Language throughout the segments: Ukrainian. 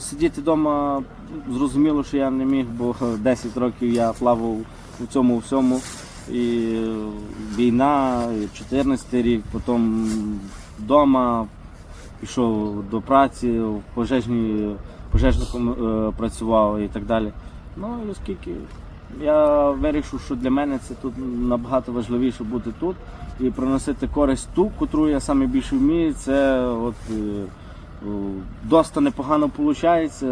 Сидіти вдома зрозуміло, що я не міг, бо 10 років я плавав у цьому всьому. І війна, 14 рік, потім вдома пішов до праці, в пожежній, пожежником е, працював і так далі. Ну і оскільки я вирішив, що для мене це тут набагато важливіше бути тут і приносити користь ту, котру я саме більше вмію, це от. Е, Доста непогано виходить.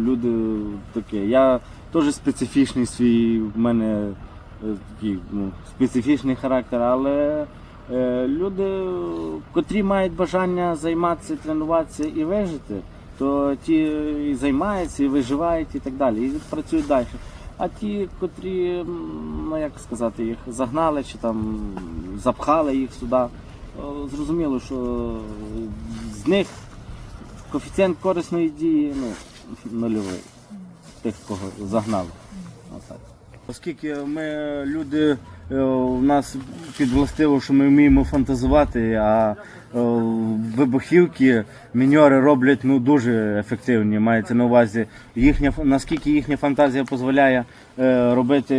Люди такі. Я теж специфічний свій, в мене е, такий ну, специфічний характер, але е, люди, котрі мають бажання займатися, тренуватися і вижити, то ті і займаються, і виживають, і так далі, і працюють далі. А ті, котрі, ну як сказати, їх загнали чи там запхали їх сюди, зрозуміло, що з них коефіцієнт корисної дії ну, нульовий. Тих, кого загнали. Отак. Оскільки ми люди, е, у нас підвластиво, що ми вміємо фантазувати, а е, вибухівки міньори роблять ну, дуже ефективні. Мається на увазі, їхня, наскільки їхня фантазія дозволяє е, робити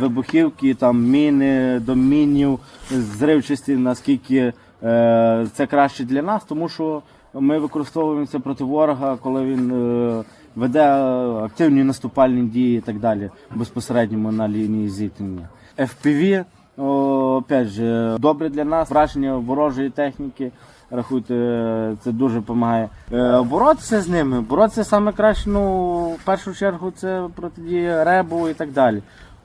вибухівки, там, міни, до мінів, зривчасті, наскільки це краще для нас, тому що ми використовуємо це проти ворога, коли він е, веде активні наступальні дії і так далі, безпосередньо на лінії зіткнення. FPV, опять же, добре для нас, враження ворожої техніки. Рахуйте, е, це дуже допомагає. Е, боротися з ними, боротися саме краще, ну, в першу чергу, це протидія ребу і так далі.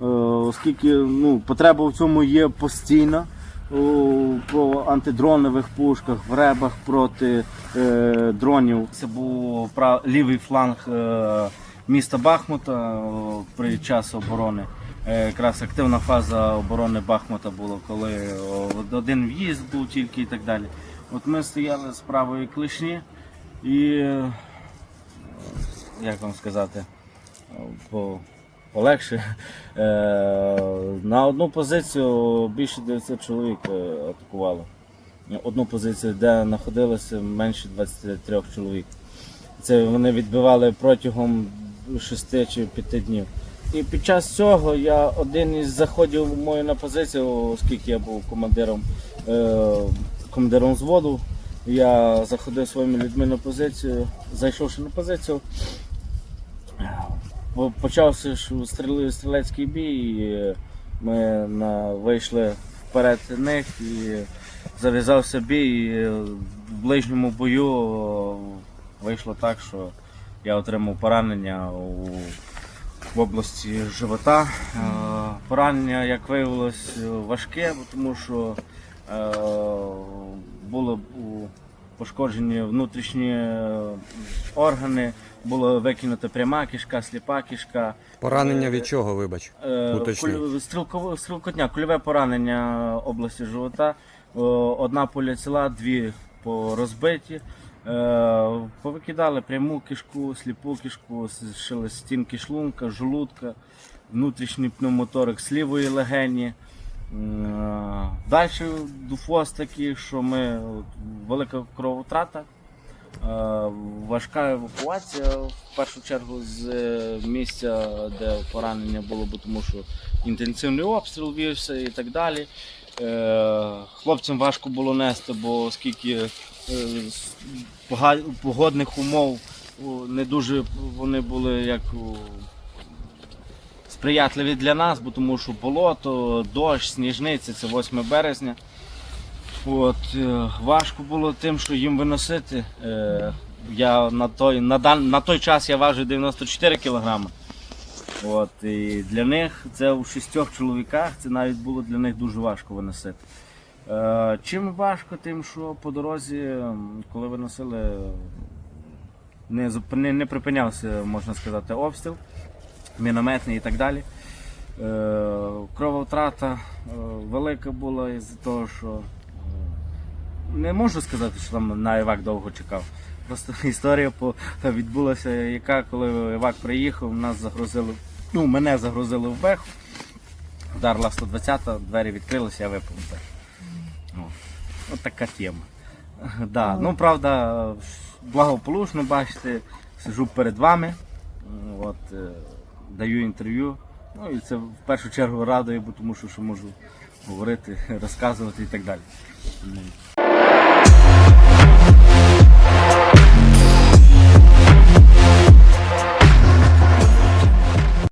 Е, оскільки ну, потреба в цьому є постійна по антидронових пушках, в ребах проти е, дронів. Це був прав, лівий фланг е, міста Бахмута о, при час оборони. Е, якраз активна фаза оборони Бахмута була, коли о, один в'їзд був тільки і так далі. От ми стояли з правої клишні і, е, як вам сказати, по, полегше. Е, на одну позицію більше 900 чоловік е, атакувало. Одну позицію, де знаходилося менше 23 чоловік. Це вони відбивали протягом 6 чи 5 днів. І під час цього я один із заходів мою на позицію, оскільки я був командиром, е, командиром взводу, я заходив своїми людьми на позицію, зайшовши на позицію, почався ж стрілецький бій, ми вийшли вперед них і зав'язався бій. І в ближньому бою вийшло так, що я отримав поранення у, в області живота. Е, Поранення, як виявилось, важке, тому що е, пошкоджені внутрішні е, органи, було викинута пряма кишка, сліпа кишка. Поранення від чого, вибач? Е, Уточни. стрілково- Стрілкотня, кульове поранення області живота. Одна пуля ціла, дві по розбиті. Е, Повикидали пряму кишку, сліпу кишку, зшили стінки шлунка, жолудка, внутрішній пневмоторик з лівої легені. Далі дуфоз такий, що ми велика кровотрата. Е, Важка евакуація в першу чергу з е, місця, де поранення було, бо тому що інтенсивний обстріл вівся і так далі. Е, Хлопцям важко було нести, бо оскільки е, погодних умов не дуже вони були як сприятливі для нас, бо тому що болото, дощ, сніжниця, це 8 березня. От, е, важко було тим, що їм виносити. Е, я на той, на, дан, на той час я важив 94 кг. От, і для них це у шістьох чоловіках, це навіть було для них дуже важко виносити. Е, чим важко, тим, що по дорозі, коли виносили, не, не, не припинявся, можна сказати, обстріл, мінометний і так далі. Е, крововтрата е, велика була із-за того, що е, не можу сказати, що там на Івак довго чекав. Просто історія відбулася, яка коли Івак приїхав, нас загрузили, ну, мене загрузили в беху. Вдарила 120-та, двері відкрилися, я випав в бех. О, От така тема. Да. Ну, правда, благополучно, бачите, сижу перед вами, от, даю інтерв'ю. Ну і це в першу чергу радує, бо тому що, що можу говорити, розказувати і так далі.